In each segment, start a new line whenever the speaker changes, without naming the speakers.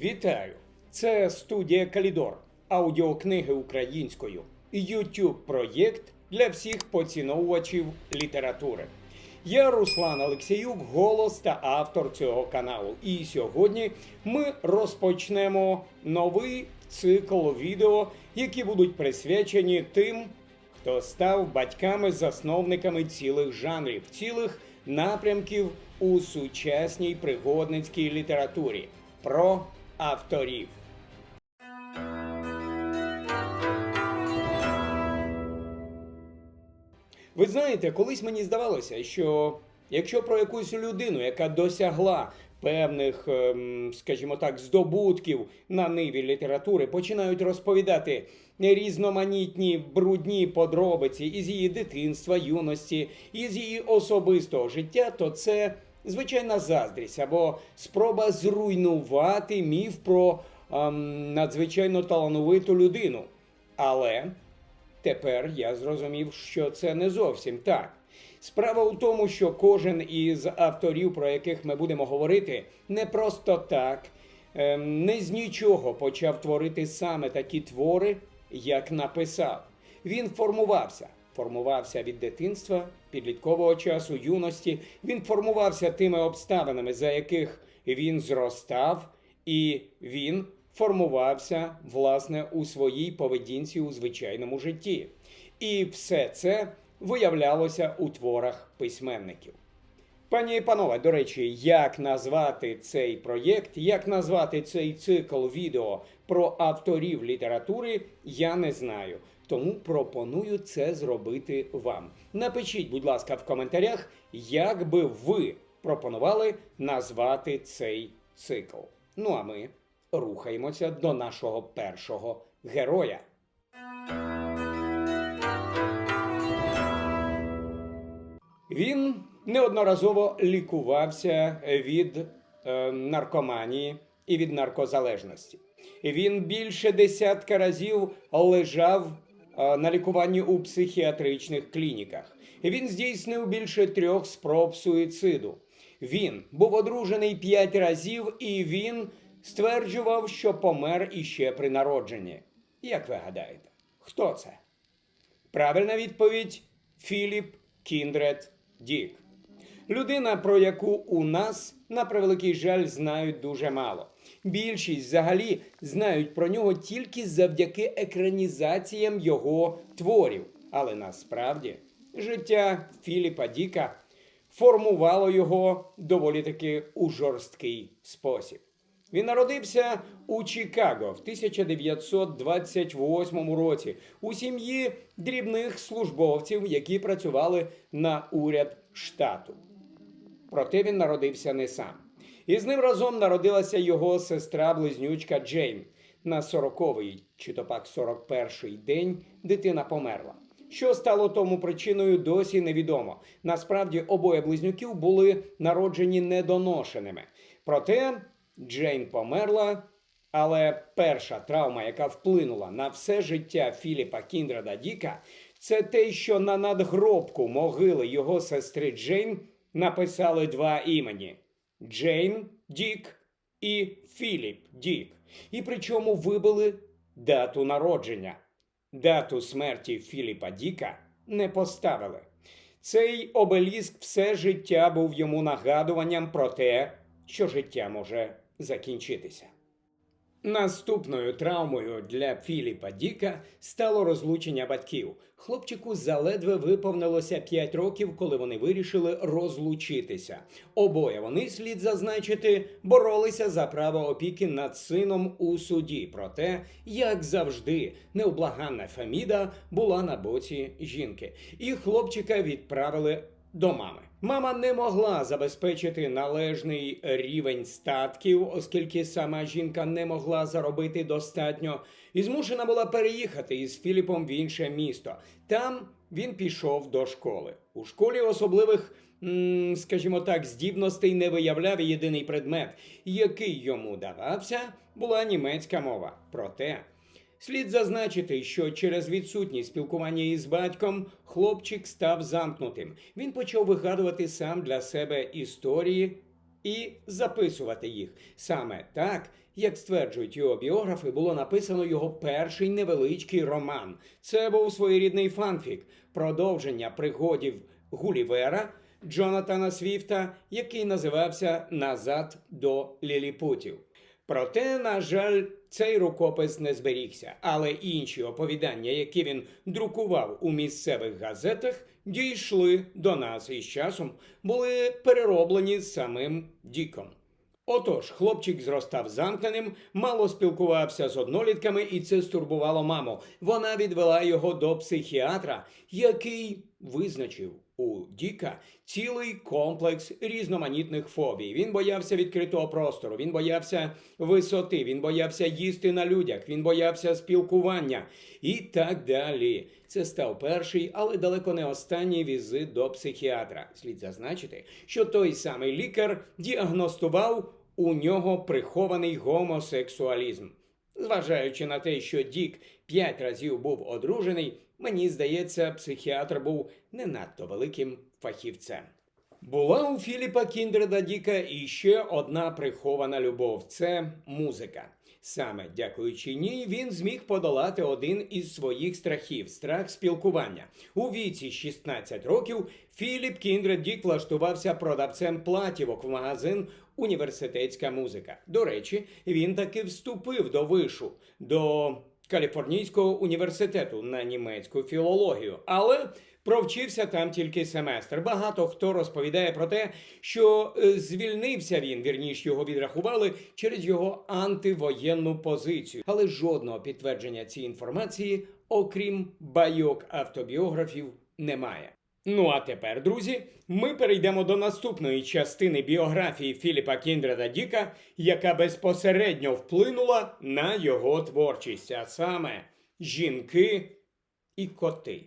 Вітаю! Це студія Калідор, аудіокниги українською, youtube проєкт для всіх поціновувачів літератури. Я Руслан Алексіюк, голос та автор цього каналу. І сьогодні ми розпочнемо новий цикл відео, які будуть присвячені тим, хто став батьками-засновниками цілих жанрів, цілих напрямків у сучасній пригодницькій літературі про авторів. Ви знаєте, колись мені здавалося, що якщо про якусь людину, яка досягла певних, ем, скажімо так, здобутків на ниві літератури, починають розповідати різноманітні брудні подробиці із її дитинства, юності, із її особистого життя, то це звичайна заздрість або спроба зруйнувати міф про ем, надзвичайно талановиту людину. Але Тепер я зрозумів, що це не зовсім так. Справа у тому, що кожен із авторів, про яких ми будемо говорити, не просто так, ем, не з нічого почав творити саме такі твори, як написав. Він формувався. Формувався від дитинства, підліткового часу, юності. Він формувався тими обставинами, за яких він зростав, і він формувався власне у своїй поведінці у звичайному житті. І все це виявлялося у творах письменників. Пані і панове, до речі, як назвати цей проєкт, як назвати цей цикл відео про авторів літератури, я не знаю. Тому пропоную це зробити вам. Напишіть, будь ласка, в коментарях, як би ви пропонували назвати цей цикл. Ну а ми рухаємося до нашого першого героя. Він неодноразово лікувався від е, наркоманії і від наркозалежності. Він більше десятка разів лежав е, на лікуванні у психіатричних клініках. Він здійснив більше трьох спроб суїциду. Він був одружений п'ять разів, і він стверджував, що помер іще при народженні. Як ви гадаєте, хто це? Правильна відповідь Філіп Кіндред Дік. Людина, про яку у нас, на превеликий жаль, знають дуже мало. Більшість взагалі знають про нього тільки завдяки екранізаціям його творів. Але насправді життя Філіпа Діка формувало його доволі таки у жорсткий спосіб. Він народився у Чикаго в 1928 році у сім'ї дрібних службовців, які працювали на уряд штату. Проте він народився не сам. І з ним разом народилася його сестра-близнючка Джейн. На 40-й чи то пак 41-й день дитина померла. Що стало тому причиною, досі невідомо. Насправді обоє близнюків були народжені недоношеними. Проте Джейн померла, але перша травма, яка вплинула на все життя Філіпа Кіндреда Діка, це те, що на надгробку могили його сестри Джейн написали два імені: Джейн Дік і Філіп Дік. І причому вибили дату народження. Дату смерті Філіпа Діка не поставили. Цей обеліск все життя був йому нагадуванням про те, що життя може закінчитися. Наступною травмою для Філіпа Діка стало розлучення батьків. Хлопчику заледве виповнилося 5 років, коли вони вирішили розлучитися. Обоє вони, слід зазначити, боролися за право опіки над сином у суді. Проте, як завжди, необлаганна Феміда була на боці жінки, і хлопчика відправили до мами. Мама не могла забезпечити належний рівень статків, оскільки сама жінка не могла заробити достатньо, і змушена була переїхати із Філіпом в інше місто. Там він пішов до школи. У школі особливих, скажімо так, здібностей не виявляв єдиний предмет, який йому давався, була німецька мова. Проте Слід зазначити, що через відсутність спілкування із батьком хлопчик став замкнутим. Він почав вигадувати сам для себе історії і записувати їх. Саме так, як стверджують його біографи, було написано його перший невеличкий роман. Це був своєрідний фанфік, продовження пригодів Гулівера Джонатана Свіфта, який називався Назад до Ліліпутів. Проте, на жаль, цей рукопис не зберігся, але інші оповідання, які він друкував у місцевих газетах, дійшли до нас і з часом були перероблені самим Діком. Отож, хлопчик зростав замкненим, мало спілкувався з однолітками, і це стурбувало маму. Вона відвела його до психіатра, який визначив у Діка цілий комплекс різноманітних фобій. Він боявся відкритого простору, він боявся висоти, він боявся їсти на людях, він боявся спілкування і так далі. Це став перший, але далеко не останній візит до психіатра. Слід зазначити, що той самий лікар діагностував у нього прихований гомосексуалізм. Зважаючи на те, що Дік п'ять разів був одружений, мені здається, психіатр був не надто великим фахівцем. Була у Філіпа Кіндреда Діка і ще одна прихована любов це музика. Саме дякуючи ній, він зміг подолати один із своїх страхів страх спілкування. У віці 16 років Філіп Кіндред Дік влаштувався продавцем платівок в магазин Університетська музика. До речі, він таки вступив до вишу до Каліфорнійського університету на німецьку філологію, але провчився там тільки семестр. Багато хто розповідає про те, що е, звільнився він, вірніш його відрахували через його антивоєнну позицію, але жодного підтвердження цієї інформації, окрім байок автобіографів, немає. Ну а тепер, друзі, ми перейдемо до наступної частини біографії Філіпа Кіндреда Діка, яка безпосередньо вплинула на його творчість, а саме жінки і коти.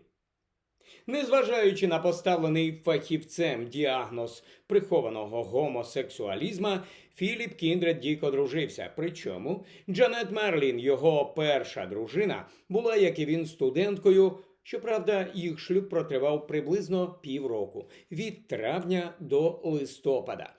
Незважаючи на поставлений фахівцем діагноз прихованого гомосексуалізма, Філіп Кіндред Дік одружився. Причому Джанет Мерлін, його перша дружина, була, як і він, студенткою. Щоправда, їх шлюб протривав приблизно півроку від травня до листопада.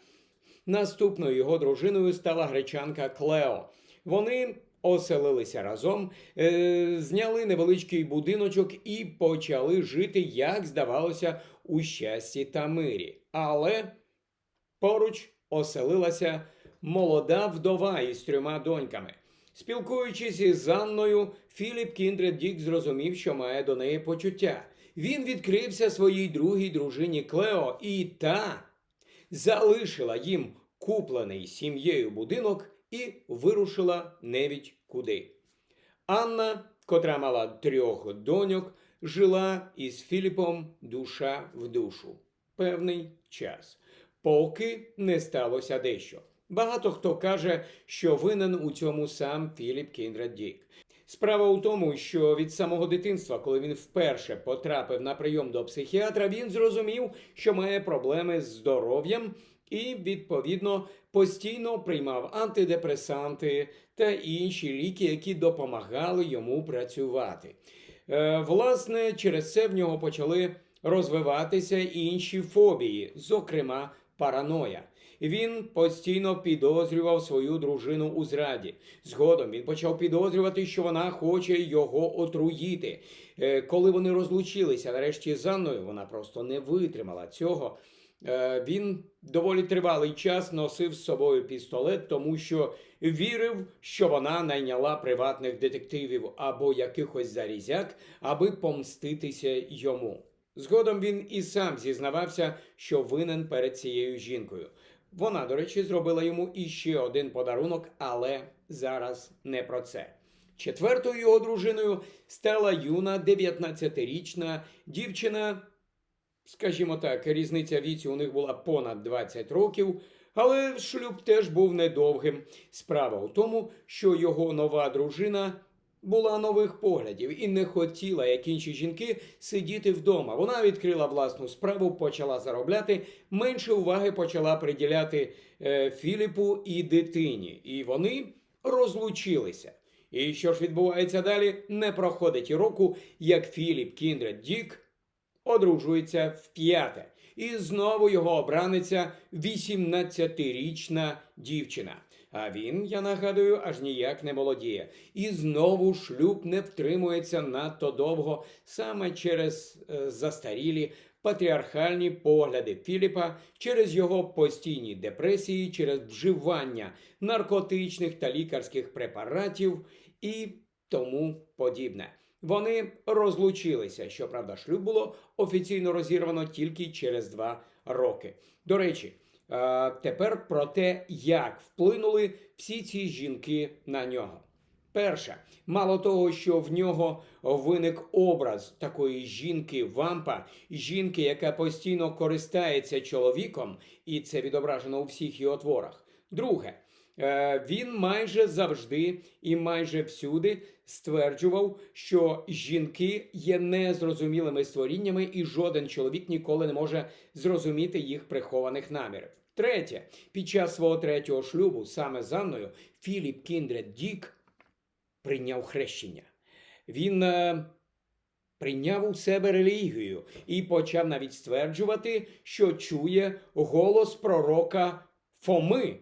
Наступною його дружиною стала гречанка Клео. Вони оселилися разом, е, зняли невеличкий будиночок і почали жити, як здавалося, у щасті та мирі. Але поруч оселилася молода вдова із трьома доньками. Спілкуючись із Анною, Філіп Кіндред Дік зрозумів, що має до неї почуття. Він відкрився своїй другій дружині Клео, і та залишила їм куплений сім'єю будинок і вирушила невідь куди. Анна, котра мала трьох доньок, жила із Філіпом душа в душу певний час, поки не сталося дещо. Багато хто каже, що винен у цьому сам Філіп Кіндред Дік. Справа у тому, що від самого дитинства, коли він вперше потрапив на прийом до психіатра, він зрозумів, що має проблеми з здоров'ям і, відповідно, постійно приймав антидепресанти та інші ліки, які допомагали йому працювати. Е, власне, через це в нього почали розвиватися інші фобії, зокрема параноя. Він постійно підозрював свою дружину у зраді. Згодом він почав підозрювати, що вона хоче його отруїти. Е, Коли вони розлучилися, нарешті з Анною, вона просто не витримала цього. Е, Він доволі тривалий час носив з собою пістолет, тому що вірив, що вона найняла приватних детективів або якихось зарізяк, аби помститися йому. Згодом він і сам зізнавався, що винен перед цією жінкою. Вона, до речі, зробила йому іще один подарунок, але зараз не про це. Четвертою його дружиною стала юна 19-річна дівчина. Скажімо так, різниця віці у них була понад 20 років, але шлюб теж був недовгим. Справа у тому, що його нова дружина була нових поглядів і не хотіла, як інші жінки, сидіти вдома. Вона відкрила власну справу, почала заробляти, менше уваги почала приділяти е, Філіпу і дитині. І вони розлучилися. І що ж відбувається далі? Не проходить і року, як Філіп Кіндред Дік одружується вп'яте. І знову його обраниця 18-річна дівчина. А він, я нагадую, аж ніяк не молодіє. І знову шлюб не втримується надто довго саме через е, застарілі патріархальні погляди Філіпа, через його постійні депресії, через вживання наркотичних та лікарських препаратів і тому подібне. Вони розлучилися. Щоправда, шлюб було офіційно розірвано тільки через два роки. До речі, тепер про те, як вплинули всі ці жінки на нього. Перше, мало того, що в нього виник образ такої жінки вампа, жінки, яка постійно користається чоловіком, і це відображено у всіх його творах. Друге, він майже завжди і майже всюди стверджував, що жінки є незрозумілими створіннями, і жоден чоловік ніколи не може зрозуміти їх прихованих намірів. Третє, під час свого третього шлюбу, саме з Анною, Філіп Кіндред Дік прийняв хрещення. Він е, прийняв у себе релігію і почав навіть стверджувати, що чує голос пророка Фоми.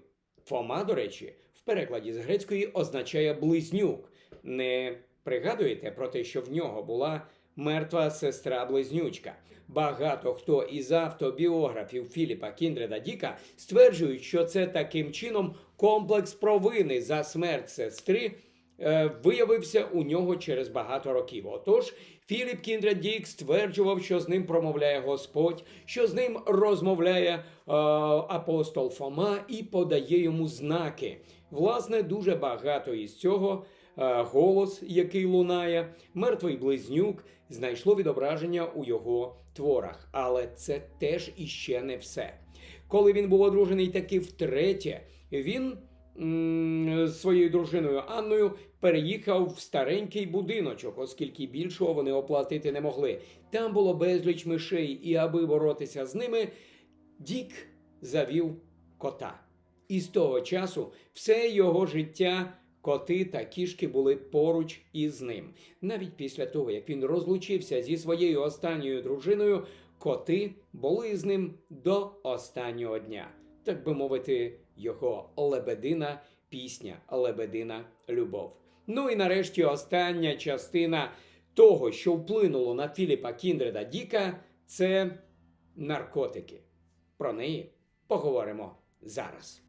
Фома, до речі, в перекладі з грецької означає близнюк. Не пригадуєте про те, що в нього була мертва сестра-близнючка. Багато хто із автобіографів Філіпа Кіндреда Діка стверджують, що це таким чином комплекс провини за смерть сестри виявився у нього через багато років. Отож, Філіп Кіндред стверджував, що з ним промовляє Господь, що з ним розмовляє е, апостол Фома і подає йому знаки. Власне, дуже багато із цього е, голос, який лунає, мертвий близнюк, знайшло відображення у його творах. Але це теж іще не все. Коли він був одружений таки втретє, він своєю дружиною Анною переїхав в старенький будиночок, оскільки більшого вони оплатити не могли. Там було безліч мишей, і аби боротися з ними, Дік завів кота. І з того часу все його життя коти та кішки були поруч із ним. Навіть після того, як він розлучився зі своєю останньою дружиною, коти були з ним до останнього дня. Так би мовити, його лебедина пісня, лебедина любов. Ну і нарешті остання частина того, що вплинуло на Філіпа Кіндреда Діка, це наркотики. Про неї поговоримо зараз.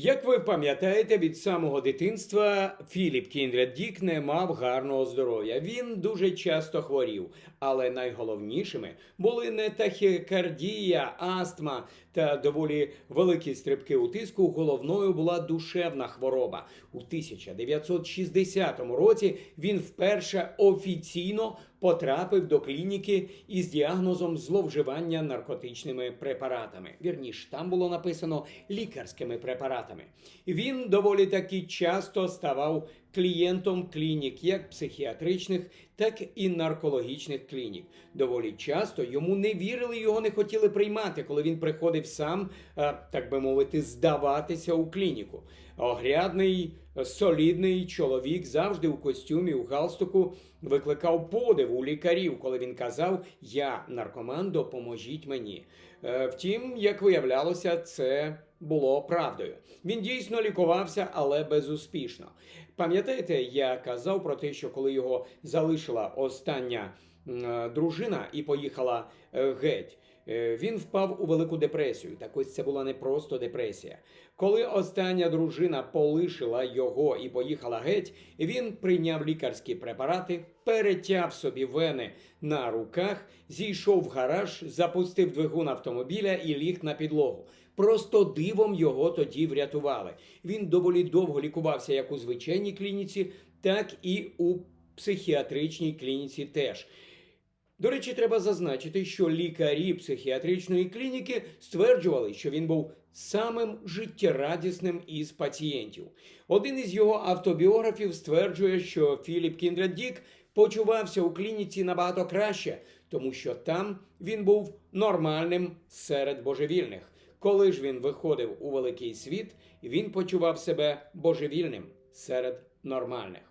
Як ви пам'ятаєте, від самого дитинства Філіп Кіндред Дік не мав гарного здоров'я. Він дуже часто хворів, але найголовнішими були не тахікардія, астма та доволі великі стрибки у тиску. Головною була душевна хвороба. У 1960 році він вперше офіційно потрапив до клініки із діагнозом зловживання наркотичними препаратами. Вірніш, там було написано лікарськими препаратами. Він доволі таки часто ставав клієнтом клінік, як психіатричних, так і наркологічних клінік. Доволі часто йому не вірили, його не хотіли приймати, коли він приходив сам, е, так би мовити, здаватися у клініку. Огрядний, солідний чоловік завжди у костюмі, у галстуку викликав подив у лікарів, коли він казав: Я наркоман, допоможіть мені. Е, Втім, як виявлялося, це було правдою. Він дійсно лікувався, але безуспішно. Пам'ятаєте, я казав про те, що коли його залишила остання е, дружина і поїхала е, геть. е, Він впав у велику депресію. Так ось це була не просто депресія. Коли остання дружина полишила його і поїхала геть, він прийняв лікарські препарати, перетяв собі вени на руках, зійшов в гараж, запустив двигун автомобіля і ліг на підлогу. Просто дивом його тоді врятували. Він доволі довго лікувався як у звичайній клініці, так і у психіатричній клініці теж. До речі, треба зазначити, що лікарі психіатричної клініки стверджували, що він був самим життєрадісним із пацієнтів. Один із його автобіографів стверджує, що Філіп Кіндред Дік почувався у клініці набагато краще, тому що там він був нормальним серед божевільних. Коли ж він виходив у великий світ, він почував себе божевільним серед нормальних.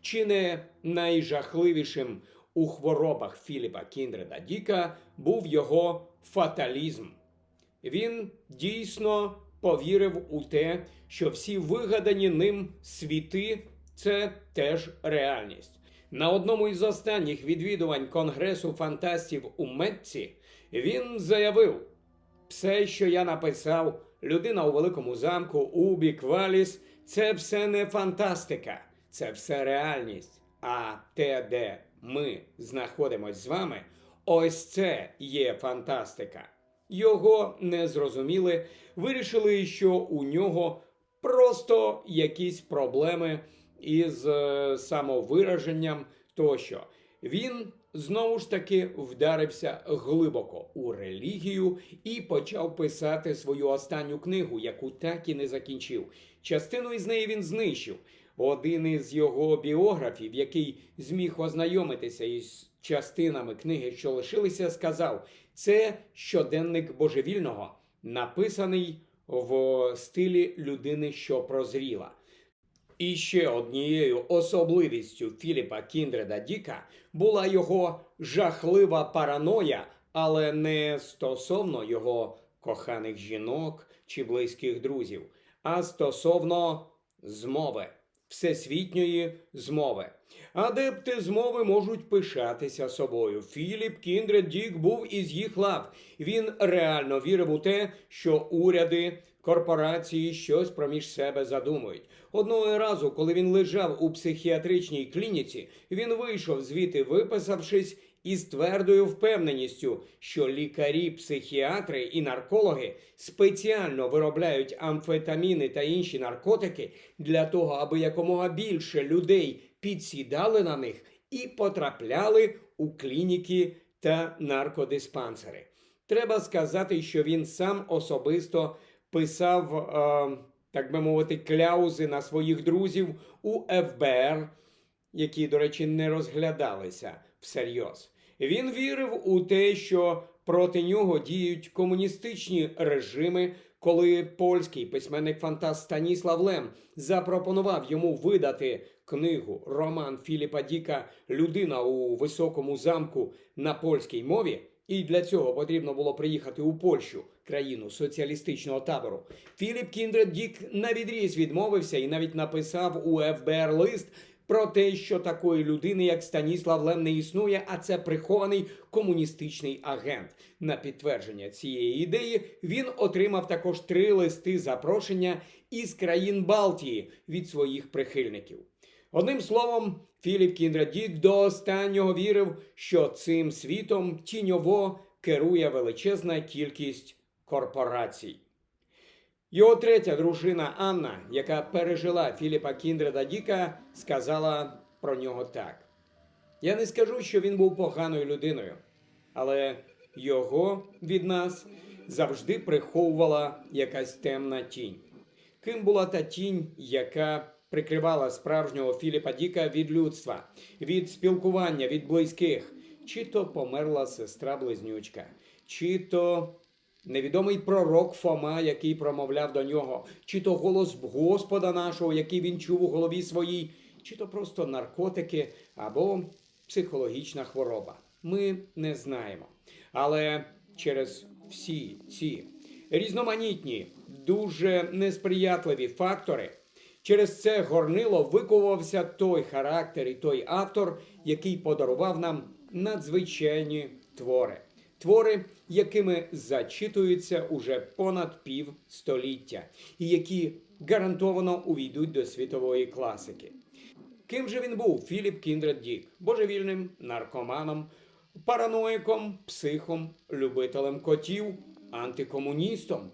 Чи не найжахливішим у хворобах Філіпа Кіндреда Діка був його фаталізм? Він дійсно повірив у те, що всі вигадані ним світи це теж реальність. На одному із останніх відвідувань Конгресу фантастів у Метці він заявив: все, що я написав, людина у великому замку, Убі, Кваліс, це все не фантастика, це все реальність. А те, де ми знаходимось з вами, ось це є фантастика. Його не зрозуміли, вирішили, що у нього просто якісь проблеми із е, самовираженням тощо. Він знову ж таки вдарився глибоко у релігію і почав писати свою останню книгу, яку так і не закінчив. Частину із неї він знищив. Один із його біографів, який зміг ознайомитися із частинами книги, що лишилися, сказав: це щоденник божевільного, написаний в стилі людини, що прозріла. І ще однією особливістю Філіпа Кіндреда Діка була його жахлива параноя, але не стосовно його коханих жінок чи близьких друзів, а стосовно змови, всесвітньої змови. Адепти змови можуть пишатися собою. Філіп Кіндред Дік був із їх лав. Він реально вірив у те, що уряди, корпорації щось проміж себе задумують. Одного разу, коли він лежав у психіатричній клініці, він вийшов звідти, виписавшись із твердою впевненістю, що лікарі, психіатри і наркологи спеціально виробляють амфетаміни та інші наркотики для того, аби якомога більше людей підсідали на них і потрапляли у клініки та наркодиспансери. Треба сказати, що він сам особисто писав, е, так би мовити, кляузи на своїх друзів у ФБР, які, до речі, не розглядалися всерйоз. Він вірив у те, що проти нього діють комуністичні режими, коли польський письменник фантаст Станіслав Лем запропонував йому видати книгу роман Філіпа Діка Людина у високому замку на польській мові. І для цього потрібно було приїхати у Польщу, країну соціалістичного табору. Філіп Кіндред Дік навідріз відмовився і навіть написав у ФБР лист про те, що такої людини, як Станіслав Лем, не існує, а це прихований комуністичний агент. На підтвердження цієї ідеї він отримав також три листи запрошення із країн Балтії від своїх прихильників. Одним словом, Філіп Кіндрадік до останнього вірив, що цим світом тіньово керує величезна кількість корпорацій. Його третя дружина Анна, яка пережила Філіпа Кіндреда Діка, сказала про нього так: Я не скажу, що він був поганою людиною, але його від нас завжди приховувала якась темна тінь. Ким була та тінь, яка прикривала справжнього Філіпа Діка від людства, від спілкування, від близьких, чи то померла сестра близнючка, чи то невідомий пророк Фома, який промовляв до нього, чи то голос Господа нашого, який він чув у голові своїй, чи то просто наркотики або психологічна хвороба. Ми не знаємо. Але через всі ці різноманітні, дуже несприятливі фактори. Через це горнило виковувався той характер і той автор, який подарував нам надзвичайні твори. Твори, якими зачитуються уже понад пів століття, і які гарантовано увійдуть до світової класики. Ким же він був Філіп Кіндред Дік? Божевільним, наркоманом, параноїком, психом, любителем котів, антикомуністом?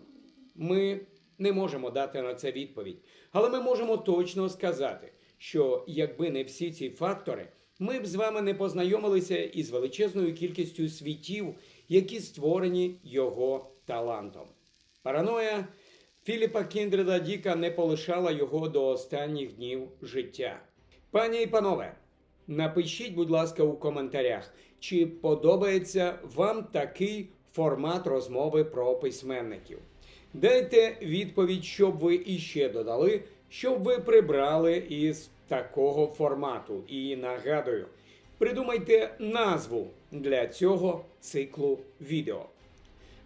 Ми не можемо дати на це відповідь, але ми можемо точно сказати, що якби не всі ці фактори, ми б з вами не познайомилися із величезною кількістю світів, які створені його талантом. Параноя Філіпа Кіндреда Діка не полишала його до останніх днів життя. Пані і панове, напишіть, будь ласка, у коментарях, чи подобається вам такий формат розмови про письменників. Дайте відповідь, щоб ви іще додали, щоб ви прибрали із такого формату. І нагадую, придумайте назву для цього циклу відео.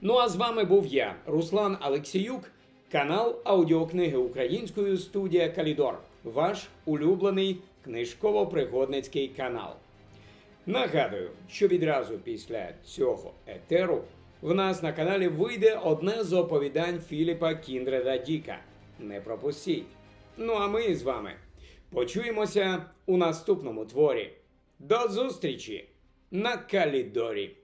Ну а з вами був я, Руслан Алексіюк, канал аудіокниги українською студія Калідор, ваш улюблений книжково-пригодницький канал. Нагадую, що відразу після цього етеру в нас на каналі вийде одне з оповідань Філіпа Кіндреда Діка. Не пропустіть. Ну а ми з вами почуємося у наступному творі. До зустрічі на Калідорі!